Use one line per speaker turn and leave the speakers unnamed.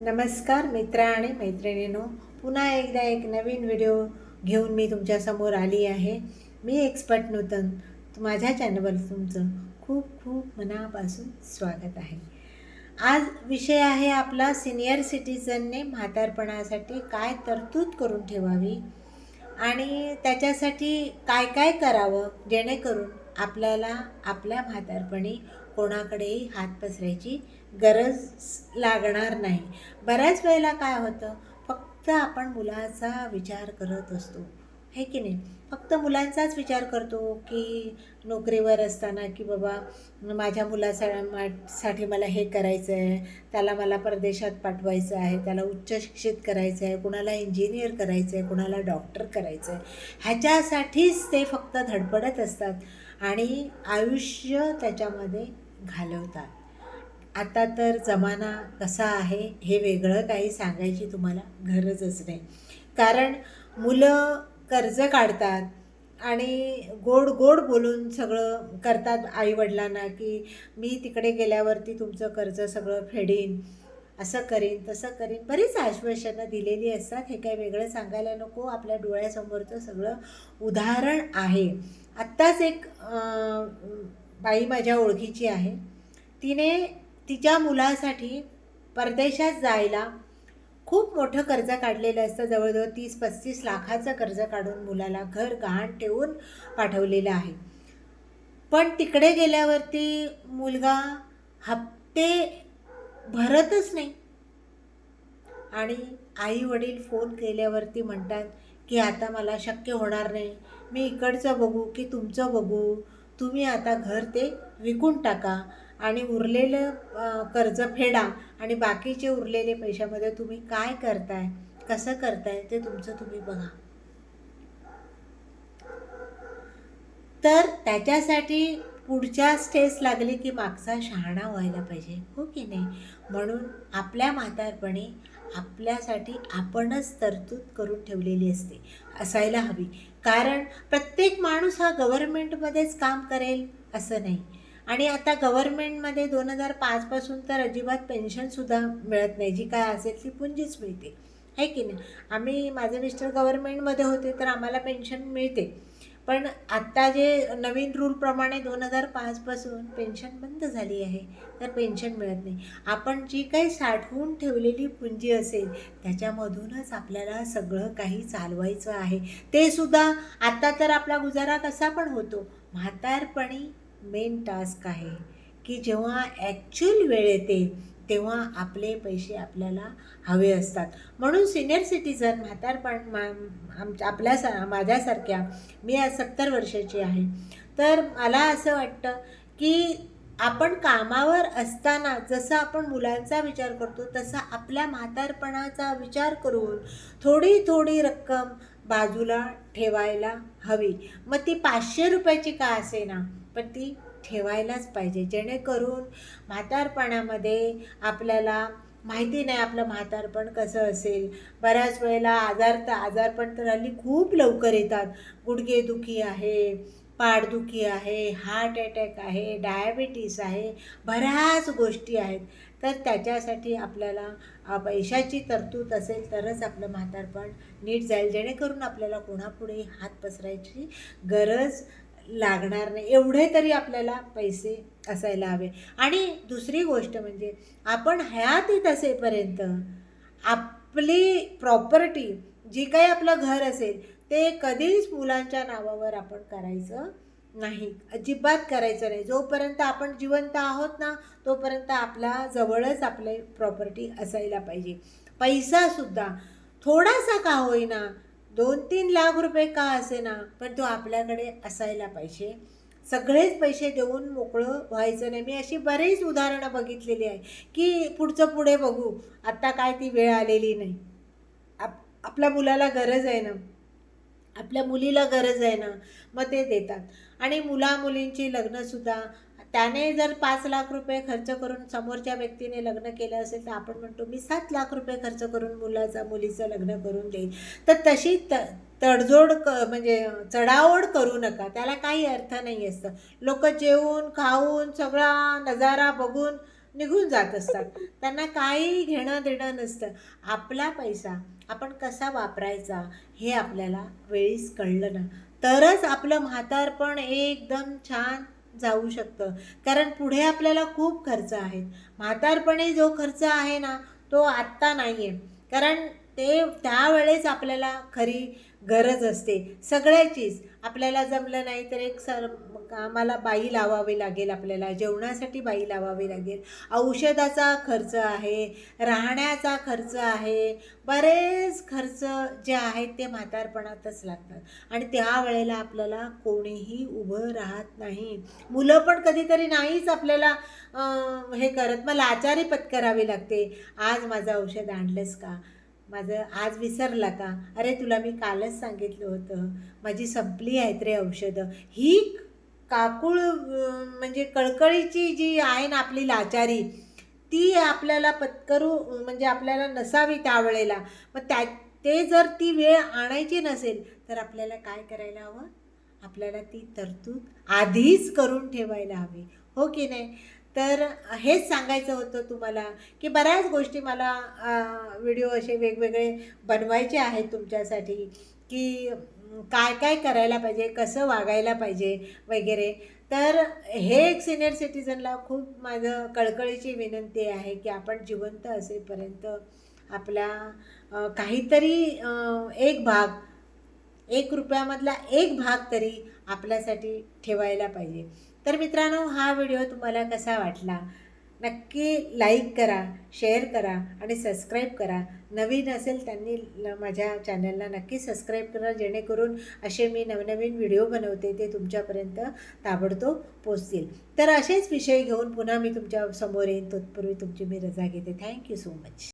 नमस्कार मित्र आणि मैत्रिणींनो पुन्हा एकदा एक नवीन व्हिडिओ घेऊन मी तुमच्यासमोर आली आहे. मी एक्सपर्ट नूतन. माझ्या चॅनलवर तुमचं खूप खूप मनापासून स्वागत आहे. आज विषय आहे आपला सिनियर सिटीजनने म्हातारपणासाठी काय तरतूद करून ठेवावी आणि त्याच्यासाठी काय काय करावं जेणेकरून आपल्याला आपल्या म्हातारपणी कोणाकडेही हात पसरायची गरज लागणार नाही. बऱ्याच वेळेला काय होतं फक्त आपण मुलाचा विचार करत असतो. हे की नाही? फक्त मुलांचाच विचार करतो की नोकरीवर असताना की बाबा माझ्या मुलासा मा- साठी मला हे करायचं आहे त्याला मला परदेशात पाठवायचं आहे त्याला उच्च शिक्षित करायचं आहे कुणाला इंजिनियर करायचं आहे कुणाला डॉक्टर करायचं आहे ह्याच्यासाठीच ते फक्त धडपडत असतात आणि आयुष्य त्याच्यामध्ये घालवतात. आता तर जमाना कसा आहे हे वेगळं काही सांगायची तुम्हाला गरजच नाही. कारण मुलं कर्ज काढतात आणि गोड गोड बोलून सगळं करतात आईवडिलांना की मी तिकडे गेल्यावरती तुमचं कर्ज सगळं फेडीन असं करीन तसं करीन. बरीच आश्वासनं दिलेली असतात. हे काही वेगळं सांगायला नको. आपल्या डोळ्यासमोरचं सगळं उदाहरण आहे. आत्ताच एक बाई माझ्या ओळखीची आहे. तिने तिच्या मुलासाठी परदेशात जायला खूप मोठं कर्ज काढलेलं असतं. जवळजवळ तीस पस्तीस लाखाचं कर्ज काढून मुलाला घर गहाण ठेवून पाठवलेलं आहे. पण तिकडे गेल्यावरती मुलगा हप्ते भरतच नाही. आणि आई वडील फोन केल्यावरती म्हणतात की आता मला शक्य होणार नाही. मी इकडचं बघू की तुमचं बघू. तुम्ही आता घर ते विकून टाका आणि उरलेलं कर्ज फेडा आणि बाकीचे उरलेले पैशामध्ये तुम्ही काय करताय कसं करताय ते तुमचं तुम्ही बघा. तर त्याच्यासाठी पुढच्या स्टेज लागली की मागचा शहाणा व्हायला पाहिजे हो की नाही? म्हणून आपल्या म्हातारपणी आपल्यासाठी आपणच तरतूद करून ठेवलेली असते. असायला हवी. कारण प्रत्येक माणूस हा गव्हर्मेंटमध्येच काम करेल असं नाही. आणि आता गव्हर्मेंटमध्ये दोन हजार पाचपासून तर अजिबात पेन्शनसुद्धा मिळत नाही. जी काय असेल ती पुंजीच मिळते. आहे की नाही? आम्ही माझे मिस्टर गव्हर्मेंटमध्ये होते तर आम्हाला पेन्शन मिळते. पण आत्ता जे नवीन रूलप्रमाणे दोन हजार पाचपासून पेन्शन बंद झाली आहे तर पेन्शन मिळत नाही. आपण जी काही साठवून ठेवलेली पुंजी असेल त्याच्यामधूनच आपल्याला सगळं काही चालवायचं आहे. ते सुद्धा आत्ता तर आपला गुजारा कसा पण होतो. म्हातारपणी मेन टास्क आहे की जेव्हा ॲक्च्युअल वेळ येते तेव्हा आपले पैसे आपल्याला हवे असतात. म्हणून सिनियर सिटीजन म्हातारपण मा आमच्या आपल्या सा माझ्यासारख्या मी आज सत्तर वर्षाची आहे. तर मला असं वाटतं की आपण कामावर असताना जसं आपण मुलांचा विचार करतो तसा आपल्या म्हातारपणाचा विचार करून थोडी थोडी रक्कम बाजूला ठेवायला हवी. मग ती पाचशे रुपयाची का असेना? पण ती ठेवायलाच पाहिजे. जेणेकरून म्हातारपणामध्ये आपल्याला माहिती नाही आपलं म्हातारपण कसं असेल. बऱ्याच वेळेला आजार तर आजारपण तर हल्ली खूप लवकर येतात. गुडघेदुखी आहे पाठदुखी आहे हार्ट अटॅक आहे डायबिटीस आहे बऱ्याच गोष्टी आहेत. तर त्याच्यासाठी आपल्याला पैशाची तरतूद असेल तरच आपलं म्हातारपण नीट जाईल. जेणेकरून आपल्याला कोणापुढे हात पसरायची गरज लागणार नाही. एवढे तरी आपल्याला पैसे असायला हवे. आणि दुसरी गोष्ट म्हणजे आपण हयातीत असेपर्यंत आपली प्रॉपर्टी जी काही आपलं घर असेल ते कधीच मुलांच्या नावावर आपण करायचं नाही. अजिबात करायचं नाही. जोपर्यंत आपण जिवंत आहोत ना तोपर्यंत आपला जवळच आपले प्रॉपर्टी असायला पाहिजे. पैसासुद्धा थोडासा का होईना दोन तीन लाख रुपये का असे ना पण तो आपल्याकडे असायला पाहिजे. सगळेच पैसे देऊन मोकळं व्हायचं नाही. मी अशी बरीच उदाहरणं बघितलेली आहे की पुढचं पुढे बघू आत्ता काय ती वेळ आलेली नाही. आप आपल्या मुलाला गरज आहे ना. आपल्या मुलीला गरज आहे ना मग ते देतात. आणि मुला मुलींची लग्नसुद्धा त्याने जर पाच लाख रुपये खर्च करून समोरच्या व्यक्तीने लग्न केलं असेल तर आपण म्हणतो मी सात लाख रुपये खर्च करून मुलाचा मुलीचं लग्न करून देईल तर तशी त तडजोड क म्हणजे चढाओढ करू नका. त्याला काही अर्थ नाही असतं लोक जेवून खाऊन सगळा नजारा बघून निघून जात असतात. त्यांना काही घेणं देणं नसतं. आपला पैसा आपण कसा वापरायचा हे आपल्याला वेळीच कळलं ना. तरच आपलं म्हातारपण एकदम छान जाऊ शकतं. कारण पुढे आपल्याला खूप खर्च आहेत. म्हातारपणी जो खर्च आहे ना तो आत्ता नाही आहे कारण ते त्यावेळेस आपल्याला खरी गरज असते. सगळ्याचीच. आपल्याला जमलं नाही तर एक सर आम्हाला बाई लावावी लागेल आपल्याला जेवणासाठी बाई लावावी लागेल. औषधाचा खर्च आहे राहण्याचा खर्च आहे बरेच खर्च जे आहेत ते म्हातारपणातच लागतात. आणि त्यावेळेला आपल्याला कोणीही उभं राहत नाही. मुलं पण कधीतरी नाहीच आपल्याला हे करत. मग लाचारी पत्करावी लागते. आज माझं औषध आणलंस का? माझं आज विसरला का? अरे तुला मी कालच सांगितलं होतं. माझी संपली आहेत रे औषधं. ही काकुळ म्हणजे कळकळीची जी आहे ना आपली लाचारी ती आपल्याला पत्करू म्हणजे आपल्याला नसावी त्यावेळेला. मग त्या ते जर ती वेळ आणायची नसेल तर आपल्याला काय करायला हवं? आपल्याला ती तरतूद आधीच करून ठेवायला हवी. हो की नाही? तर हेच सांगायचं होतं तुम्हाला की बऱ्याच गोष्टी मला व्हिडिओ असे वेगवेगळे बनवायचे आहेत तुमच्यासाठी की काय काय करायला पाहिजे कसं वागायला पाहिजे वगैरे. तर हे एक सिनियर सिटीजनला खूप माझं कळकळीची विनंती आहे की आपण जिवंत असेपर्यंत आपला काहीतरी एक भाग एक रुपयामधला एक भाग तरी आपल्यासाठी ठेवायला पाहिजे. तर मित्रांनो हा व्हिडिओ तुम्हाला कसा वाटला? नक्की लाईक करा शेअर करा आणि सबस्क्राईब करा. नवीन असेल त्यांनी ल- माझ्या चॅनलला नक्की सबस्क्राईब करा जेणेकरून असे मी नवनवीन व्हिडिओ बनवते ते तुमच्यापर्यंत ताबडतोब पोचतील तर असेच विषय घेऊन पुन्हा मी तुमच्यासमोर येईन. तत्पूर्वी तुमची मी रजा घेते. Thank you so much